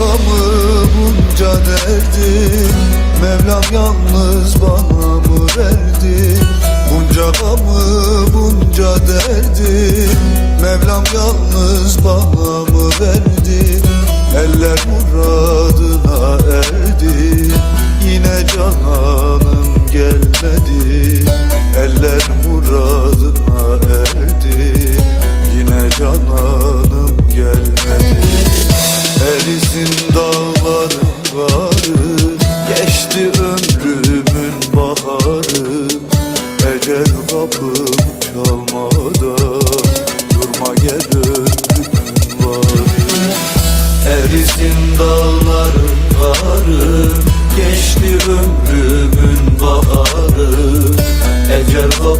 Bunca gamı bunca derdi Mevlam yalnız bana mı verdi? Bunca gamı bunca derdi Mevlam yalnız bana mı verdi? Eller muradına erdi. Yine cananım Ecel kapım çalmadan Durma gel ömrümün varı Erisin dağların karı Geçti ömrümün baharı. Ecel kapımı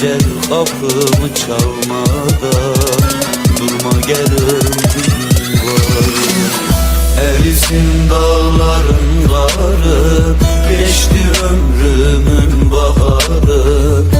Ecel kapımı çalmadan. Durma gel ömrümün varı Erisin dağların karı Geçti ömrümün baharı